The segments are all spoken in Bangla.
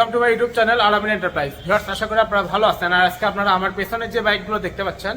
Welcome to my YouTube channel Alamin enterprise viewers আশা করি আপনারা ভালো আছেন। আর আজকে আপনারা আমার পেছনে যে বাইকগুলো দেখতে পাচ্ছেন,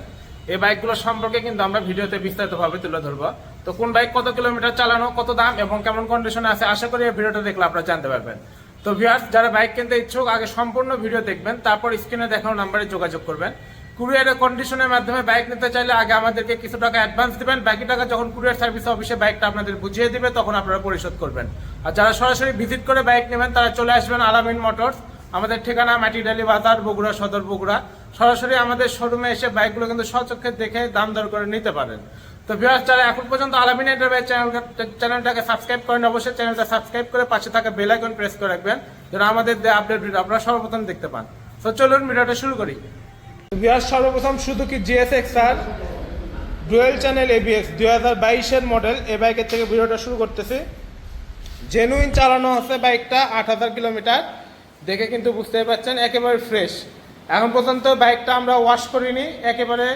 এই বাইকগুলো সম্পর্কে কিন্তু আমরা ভিডিওতে বিস্তারিতভাবে তুলে ধরবো। তো কোন বাইক কত কিলোমিটার চালানো, কত দাম এবং কেমন কন্ডিশনে আছে, আশা করি এই ভিডিওটা দেখলে আপনারা জানতে পারবেন। তো ভিউয়ার্স যারা বাইক কিনতে ইচ্ছুক, আগে সম্পূর্ণ ভিডিও দেখবেন, তারপর স্ক্রিনে দেখানো নাম্বারে যোগাযোগ করবেন। কুরিয়ারের কন্ডিশনের মাধ্যমে বাইক নিতে চাইলে আগে আমাদেরকে কিছু টাকা অ্যাডভান্স দেবেন। বাকি টাকা যখন কুরিয়ার সার্ভিস অফিসে বাইকটা আপনাদের বুঝিয়ে দিবে, তখন আপনারা পরিশোধ করবেন। আর যারা সরাসরি ভিজিট করে বাইক নেবেন, তারা চলে আসবেন আলামিন মোটরস। আমাদের ঠিকানা মাটিডালি বাজার, বগুড়া সদর বগুড়া। সরাসরি আমাদের শোরুমে এসে বাইকগুলো কিন্তু সচক্ষে দেখে দাম দর করে নিতে পারেন। তো ভিউয়ার্স যারা এখন পর্যন্ত আলামিন এন্টারপ্রাইজ চ্যানেলটাকে সাবস্ক্রাইব করেন অবশ্যই চ্যানেলটা সাবস্ক্রাইব করে পাশে থাকা বেল আইকন প্রেস করে রাখবেন, যেন আমাদের আপডেট আপনারা সর্বপ্রথম দেখতে পান। তো চলুন ভিডিওটা শুরু করি। বিহার সর্বপ্রথম Suzuki GSX R dual channel ABS দুই হাজার বাইশের মডেল এই বাইকের থেকে ভিডিওটা শুরু করতেছি। জেনুইন চালানো আছে বাইকটা, আট হাজার কিলোমিটার। দেখে কিন্তু বুঝতেই পারছেন একেবারে ফ্রেশ এখন পর্যন্ত বাইকটা আমরা ওয়াশ করিনি, একেবারে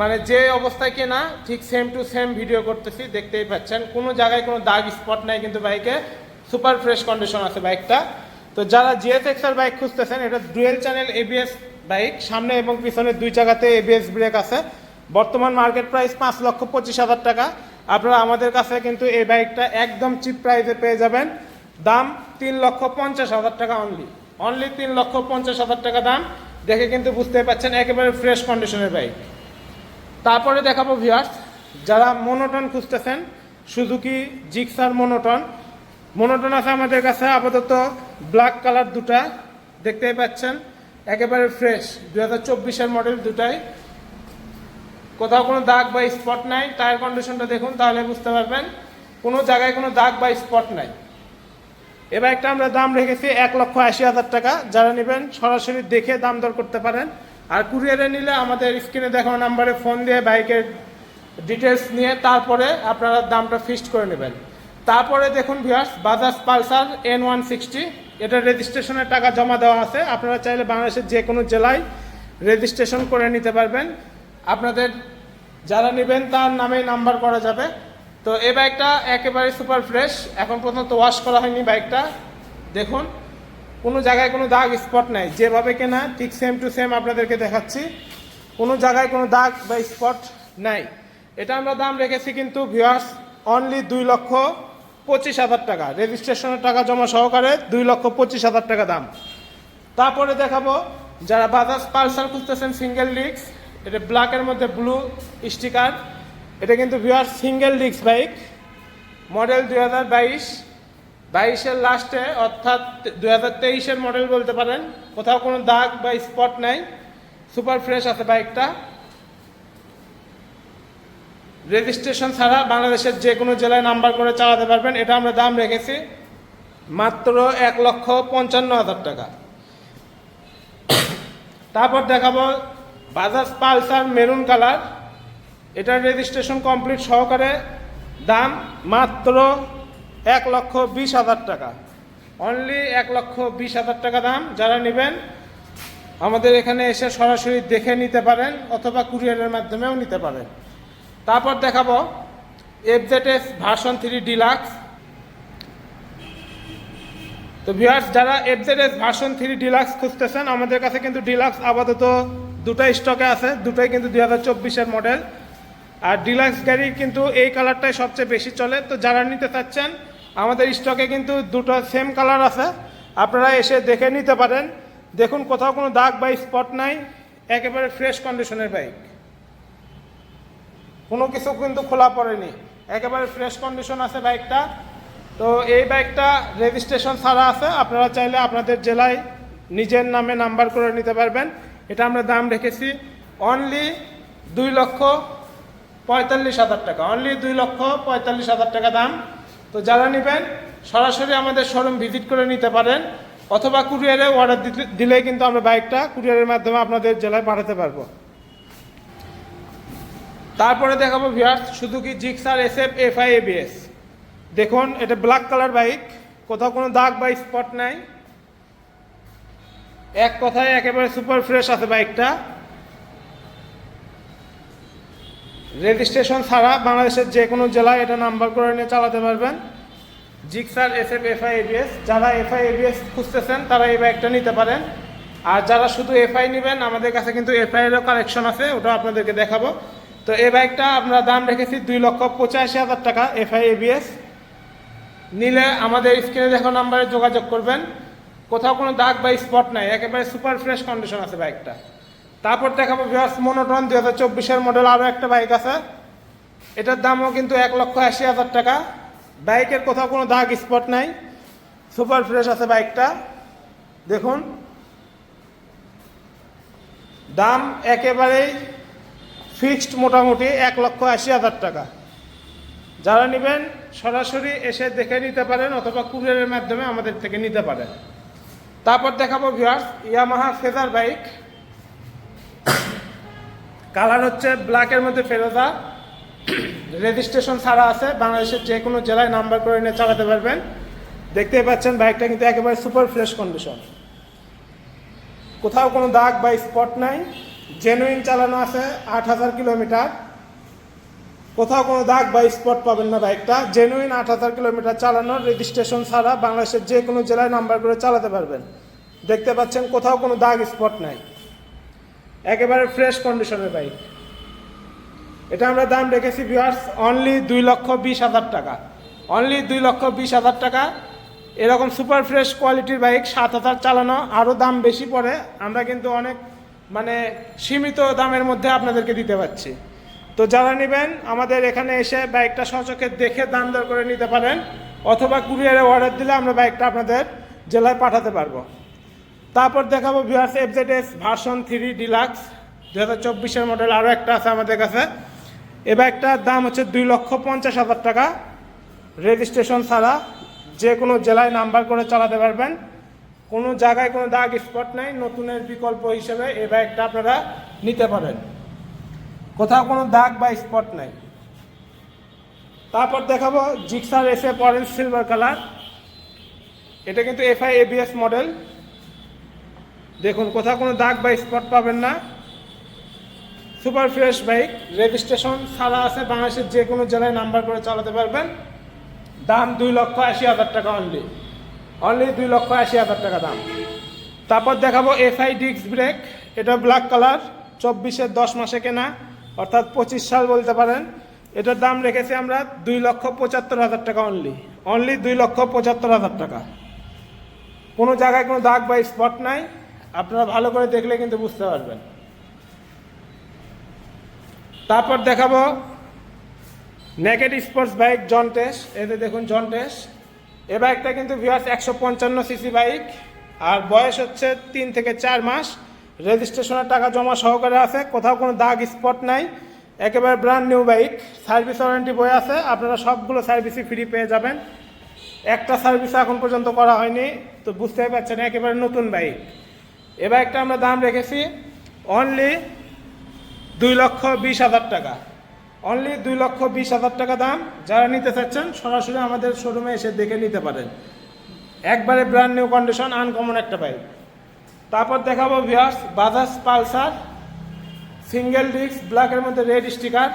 মানে যে অবস্থায় কেনা, ঠিক সেম টু সেম ভিডিও করতেছি, দেখতেই পাচ্ছেন। কোনো জায়গায় কোনো দাগ স্পট নাই কিন্তু বাইকে। সুপার ফ্রেশ কন্ডিশন আছে বাইকটা। তো যারা জিএসএক্স এর বাইক খুঁজতেছেন, এটা ডুয়েল চ্যানেল এবিএস বাইক, সামনে এবং পিছনে দুই জায়গাতে এবিএস ব্রেক আছে। বর্তমান মার্কেট প্রাইস পাঁচ লক্ষ পঁচিশ হাজার টাকা। আপনারা আমাদের কাছে কিন্তু এই বাইকটা একদম চিপ প্রাইসে পেয়ে যাবেন। দাম তিন লক্ষ পঞ্চাশ হাজার টাকা অনলি অনলি তিন লক্ষ পঞ্চাশ হাজার টাকা দাম। দেখে কিন্তু বুঝতে পারছেন একেবারে ফ্রেশ কন্ডিশনের বাইক। তারপরে দেখাবো ভিউয়ার্স যারা মনোটন খুঁজতেছেন সুজুকি জিক্সার মনোটন মনোটন আছে আমাদের কাছে, আপাতত ব্ল্যাক কালার দুটা। দেখতেই পাচ্ছেন একেবারে ফ্রেশ দু হাজার চব্বিশের মডেল দুটাই। কোথাও কোনো দাগ বা স্পট নাই। টায়ার কন্ডিশনটা দেখুন, তাহলে বুঝতে পারবেন। কোনো জায়গায় কোনো দাগ বা স্পট নাই। এ বাইকটা আমরা দাম রেখেছি এক লক্ষ আশি হাজার টাকা। যারা নেবেন, সরাসরি দেখে দাম দর করতে পারেন। আর কুরিয়ারে নিলে আমাদের স্ক্রিনে দেখানো নাম্বারে ফোন দিয়ে বাইকের ডিটেলস নিয়ে তারপরে আপনারা দামটা ফিক্সড করে নেবেন। তারপরে দেখুন viewers Bajaj Pulsar N one sixty এটা রেজিস্ট্রেশনের টাকা জমা দেওয়া আছে। আপনারা চাইলে বাংলাদেশের যে কোনো জেলায় রেজিস্ট্রেশন করে নিতে পারবেন। আপনাদের যারা নেবেন তার নামেই নাম্বার করা যাবে। তো এই বাইকটা একেবারে সুপার ফ্রেশ এখন পর্যন্ত ওয়াশ করা হয়নি বাইকটা দেখুন, কোনো জায়গায় কোনো দাগ স্পট নাই। যেভাবে কেনা, ঠিক সেম টু সেম আপনাদেরকে দেখাচ্ছি। কোনো জায়গায় কোনো দাগ বা স্পট নাই। এটা আমরা দাম রেখেছি কিন্তু ভিউয়ার্স অনলি দুই লক্ষ পঁচিশ হাজার টাকা। রেজিস্ট্রেশনের টাকা জমা সহকারে দুই লক্ষ পঁচিশ হাজার টাকা দাম। তারপরে দেখাবো, যারা বাজাজ পালসার খুঁজতেছেন সিঙ্গেল ডিস্ক এটা ব্ল্যাকের মধ্যে ব্লু স্টিকার এটা কিন্তু viewer single disc bike model দুই হাজার বাইশ। বাইশের লাস্টে অর্থাৎ দুই হাজার তেইশের মডেল বলতে পারেন। কোথাও কোনো দাগ বা স্পট নাই। সুপার ফ্রেশ আছে বাইকটা রেজিস্ট্রেশন ছাড়া বাংলাদেশের যে কোনো জেলায় নাম্বার করে চালাতে পারবেন, এটা আমরা দাম রেখেছি মাত্র এক লক্ষ পঞ্চান্ন হাজার টাকা। তারপর দেখাবো বাজাজ পালসার মেরুন কালার এটার রেজিস্ট্রেশন কমপ্লিট সহকারে দাম মাত্র এক লক্ষ বিশ হাজার টাকা। অনলি এক লক্ষ বিশ হাজার টাকা দাম যারা নেবেন, আমাদের এখানে এসে সরাসরি দেখে নিতে পারেন অথবা কুরিয়ারের মাধ্যমেও নিতে পারেন। তারপর দেখাবো এফজেডএস ভার্সন থ্রি ডিলাক্স তো ভিউয়ার্স যারা এফজেডএস ভার্সন থ্রি ডিলাক্স খুঁজতেছেন, আমাদের কাছে কিন্তু ডিলাক্স আপাতত দুটাই স্টকে আছে, দুটাই কিন্তু দুই হাজার চব্বিশের মডেল আর ডিলাক্স গাড়ি কিন্তু এই কালারটাই সবচেয়ে বেশি চলে। তো যারা নিতে চাচ্ছেন, আমাদের স্টকে কিন্তু দুটো সেম কালার আছে। আপনারা এসে দেখে নিতে পারেন। দেখুন কোথাও কোনো দাগ বা স্পট নাই, একেবারে ফ্রেশ কন্ডিশনের বাইক কোনো কিছু কিন্তু খোলা পড়েনি। একেবারে ফ্রেশ কন্ডিশন আছে বাইকটা তো এই বাইকটা রেজিস্ট্রেশন ছাড়া আছে। আপনারা চাইলে আপনাদের জেলায় নিজের নামে নাম্বার করে নিতে পারবেন। এটা আমরা দাম রেখেছি অনলি দুই লক্ষ পঁয়তাল্লিশ হাজার টাকা। অনলি দুই লক্ষ পঁয়তাল্লিশ হাজার টাকা দাম। তো যারা নেবেন, সরাসরি আমাদের শোরুম ভিজিট করে নিতে পারেন। অথবা কুরিয়ারে অর্ডার দিলে কিন্তু আমরা বাইকটা কুরিয়ারের মাধ্যমে আপনাদের জেলায় পাঠাতে পারব। তারপরে দেখাবো ভিউয়ার্স শুধু কি Gixxer S F F I ABS দেখুন, এটা ব্ল্যাক কালার বাইক কোথাও কোনো দাগ বা স্পট নাই। এক কথায় একেবারে সুপার ফ্রেশ আছে বাইকটা রেজিস্ট্রেশন ছাড়া বাংলাদেশের যে কোনো জেলায় এটা নাম্বার করে নিয়ে চালাতে পারবেন। Gixxer S F FI ABS যারা এফআই এবিএস খুঁজতেছেন, তারা এই বাইকটা নিতে পারেন। আর যারা শুধু এফআই নেবেন, আমাদের কাছে কিন্তু এফআই এরও কালেকশন আছে ওটা আপনাদেরকে দেখাবো। তো এই বাইকটা আমরা দাম রেখেছি দুই লক্ষ পঁচাশি হাজার টাকা এফআই এবিএস নিলে আমাদের স্ক্রিনে দেখো নাম্বারে যোগাযোগ করবেন। কোথাও কোনো দাগ বা স্পট নাই, একেবারে সুপার ফ্রেশ কন্ডিশন আছে বাইকটা। তারপর দেখাবো ভিউয়ার্স মোনোটন দুই হাজার চব্বিশের মডেল আরও একটা বাইক আছে। এটার দামও কিন্তু এক লক্ষ আশি হাজার টাকা। বাইকের কোথাও কোনো দাগ, স্পট নাই। সুপার ফ্রেশ আছে বাইকটা। দেখুন। দাম একেবারেই ফিক্সড মোটামুটি এক লক্ষ আশি হাজার টাকা। যারা নেবেন, সরাসরি এসে দেখে নিতে পারেন অথবা কুরিয়ারের মাধ্যমে আমাদের থেকে নিতে পারেন। তারপর দেখাবো viewers Yamaha Fazer bike colour হচ্ছে ব্ল্যাকের মধ্যে ফেরোজা। রেজিস্ট্রেশন ছাড়া আছে, বাংলাদেশের যে কোনো জেলায় নাম্বার করে নিয়ে চালাতে পারবেন। দেখতেই পাচ্ছেন বাইকটা কিন্তু একেবারে সুপার ফ্রেশ কন্ডিশন কোথাও কোনো দাগ বা স্পট নাই। জেনুইন চালানো আছে আট হাজার কিলোমিটার। কোথাও কোনো দাগ বা স্পট পাবেন না বাইকটা। জেনুইন আট হাজার কিলোমিটার চালানো রেজিস্ট্রেশন ছাড়া বাংলাদেশের যে কোনো জেলায় নাম্বার করে চালাতে পারবেন। দেখতে পাচ্ছেন কোথাও কোনো দাগ স্পট নাই। একেবারে ফ্রেশ কন্ডিশনের বাইক। এটা আমরা দাম রেখেছি ভিউয়ার্স অনলি দুই লক্ষ বিশ হাজার টাকা। অনলি দুই লক্ষ বিশ হাজার টাকা। এরকম সুপার ফ্রেশ কোয়ালিটির বাইক সাত হাজার চালানো আরও দাম বেশি পড়ে। আমরা কিন্তু অনেক মানে সীমিত দামের মধ্যে আপনাদেরকে দিতে পারছি। তো যারা নেবেন, আমাদের এখানে এসে বাইকটা সচকে দেখে দাম দর করে নিতে পারেন, অথবা কুরিয়ারে অর্ডার দিলে আমরা বাইকটা আপনাদের জেলায় পাঠাতে পারব। তারপর দেখাবো viewers FZS version three deluxe দু হাজার চব্বিশের মডেল আরও একটা আছে আমাদের কাছে। এ বাইকটার দাম হচ্ছে দুই লক্ষ পঞ্চাশ হাজার টাকা। রেজিস্ট্রেশন ছাড়া যে কোনো জেলায় নাম্বার করে চালাতে পারবেন। কোনো জায়গায় কোনো দাগ স্পট নাই, নতুনের বিকল্প হিসেবে এই বাইকটা আপনারা নিতে পারেন। কোথাও কোনো দাগ বা স্পট নাই। তারপর দেখাবো জিক্সার এসে অরেঞ্জ সিলভার কালার এটা কিন্তু এফআই এবিএস মডেল দেখুন, কোথাও কোনো দাগ বা স্পট পাবেন না। সুপার ফ্রেশ বাইক রেজিস্ট্রেশন ছাড়া আছে, বাংলাদেশের যে কোনো জেলায় নাম্বার করে চালাতে পারবেন। দাম দুই লক্ষ আশি হাজার টাকা অনলি অনলি দুই লক্ষ আশি হাজার টাকা দাম। তারপর দেখাবো এফআই ডিস্ক ব্রেক এটা ব্ল্যাক কালার চব্বিশের দশ মাসে কেনা, অর্থাৎ পঁচিশ সাল বলতে পারেন। এটার দাম রেখেছি আমরা দুই লক্ষ পঁচাত্তর হাজার টাকা অনলি অনলি দুই লক্ষ পঁচাত্তর হাজার টাকা। কোনো জায়গায় কোনো দাগ বা স্পট নাই। আপনারা ভালো করে দেখলে কিন্তু বুঝতে পারবেন। তারপর দেখাবো নেকেড স্পোর্টস বাইক জন টেস এতে দেখুন জন টেস এ বাইকটা কিন্তু ভিউয়ার্স একশো পঞ্চান্ন সিসি বাইক আর বয়স হচ্ছে তিন থেকে চার মাস। রেজিস্ট্রেশনের টাকা জমা সহকারে আছে, কোথাও কোনো দাগ স্পট নাই। একেবারে brand new bike service warranty বই আছে, আপনারা সবগুলো সার্ভিসই ফ্রি পেয়ে যাবেন। একটা সার্ভিস এখন পর্যন্ত করা হয়নি, তো বুঝতেই পারছেন, একেবারে নতুন বাইক এ বাইকটা আমরা দাম রেখেছি অনলি দুই লক্ষ বিশ হাজার টাকা। অনলি দুই লক্ষ বিশ হাজার টাকা দাম। যারা নিতে চাচ্ছেন, সরাসরি আমাদের শোরুমে এসে দেখে নিতে পারেন। একবারে ব্র্যান্ড নিউ কন্ডিশন আনকমন একটা বাইক তারপর দেখাবো viewers Bajaj Pulsar single disc ব্ল্যাকের মধ্যে রেড স্টিকার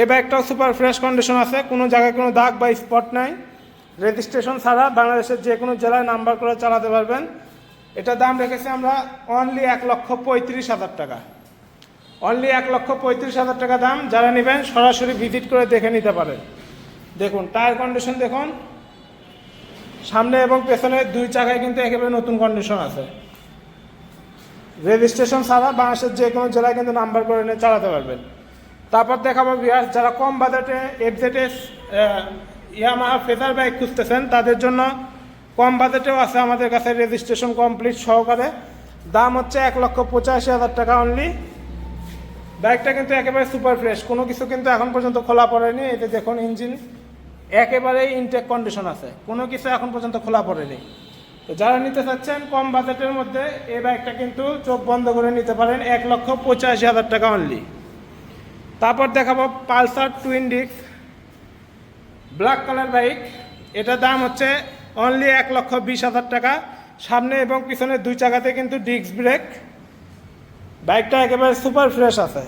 এই বাইকটাও সুপার ফ্রেশ কন্ডিশন আছে, কোনো জায়গায় কোনো দাগ বা স্পট নাই। রেজিস্ট্রেশন ছাড়া বাংলাদেশের যে কোনো জেলায় নাম্বার করে চালাতে পারবেন। এটার দাম রেখেছি আমরা অনলি এক লক্ষ পঁয়ত্রিশ হাজার টাকা। অনলি এক লক্ষ পঁয়ত্রিশ হাজার টাকা দাম। যারা নেবেন, সরাসরি ভিজিট করে দেখে নিতে পারেন। দেখুন টায়ার কন্ডিশন দেখুন। সামনে এবং পেছনে দুই চাকায় কিন্তু একেবারে নতুন কন্ডিশন আছে। রেজিস্ট্রেশন ছাড়া বাংলাদেশের যে কোনো জেলায় কিন্তু নাম্বার করে নিয়ে চালাতে পারবেন। তারপর দেখাবো বিহার যারা কম বাজেটে এফজেডএস ইয়ামাহা ফেজার বাইক খুঁজতেছেন, তাদের জন্য কম বাজেটেও আছে আমাদের কাছে রেজিস্ট্রেশন কমপ্লিট সহকারে। দাম হচ্ছে এক লক্ষ পঁচাশি হাজার টাকা অনলি বাইকটা কিন্তু একেবারে সুপার ফ্রেশ কোনো কিছু কিন্তু এখন পর্যন্ত খোলা পড়েনি। এতে দেখুন ইঞ্জিন একেবারেই ইনটেক কন্ডিশন আছে। কোনো কিছু এখন পর্যন্ত খোলা পড়েনি। তো যারা নিতে চাচ্ছেন কম বাজেটের মধ্যে, এই বাইকটা কিন্তু চোখ বন্ধ করে নিতে পারেন। এক লক্ষ পঁচাশি হাজার টাকা অনলি তারপর দেখাবো Pulsar twin disc black colour bike এটার দাম হচ্ছে অনলি এক লক্ষ বিশ হাজার টাকা। সামনে এবং পিছনে দুই চাকাতে কিন্তু ডিস্ক ব্রেক বাইকটা একেবারে সুপার ফ্রেশ আছে।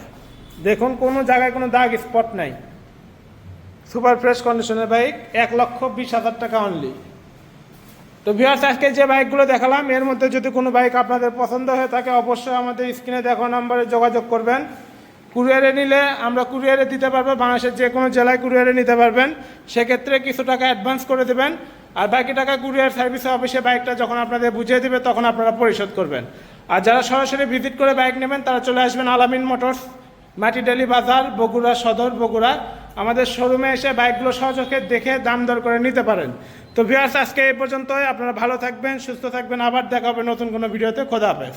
দেখুন, কোনো জায়গায় কোনো দাগ স্পট নাই। সুপার ফ্রেশ কন্ডিশনের বাইক, এক লক্ষ বিশ হাজার টাকা অনলি তো ভিউয়ার্স আজকে যে বাইকগুলো দেখালাম, এর মধ্যে যদি কোনো বাইক আপনাদের পছন্দ হয়ে থাকে, অবশ্যই আমাদের স্ক্রিনে দেখো নম্বরে যোগাযোগ করবেন। কুরিয়ারে নিলে আমরা কুরিয়ারে দিতে পারব, বাংলাদেশের যে কোনো জেলায় কুরিয়ারে নিতে পারবেন। সেক্ষেত্রে কিছু টাকা অ্যাডভান্স করে দেবেন। আর বাকি টাকা কুরিয়ার সার্ভিসে অফিসে বাইকটা যখন আপনাদের বুঝিয়ে দেবে, তখন আপনারা পরিশোধ করবেন। আর যারা সরাসরি ভিজিট করে বাইক নেবেন, তারা চলে আসবেন আলামিন মোটরস মাটিডালি বাজার, বগুড়া সদর, বগুড়া। আমাদের শোরুমে এসে বাইকগুলো সহযোগে দেখে দাম দর করে নিতে পারেন। তো ভিউয়ার্স আজকে এই পর্যন্তই। আপনারা ভালো থাকবেন, সুস্থ থাকবেন। আবার দেখা হবে নতুন কোনো ভিডিওতে খোদা হাফেজ।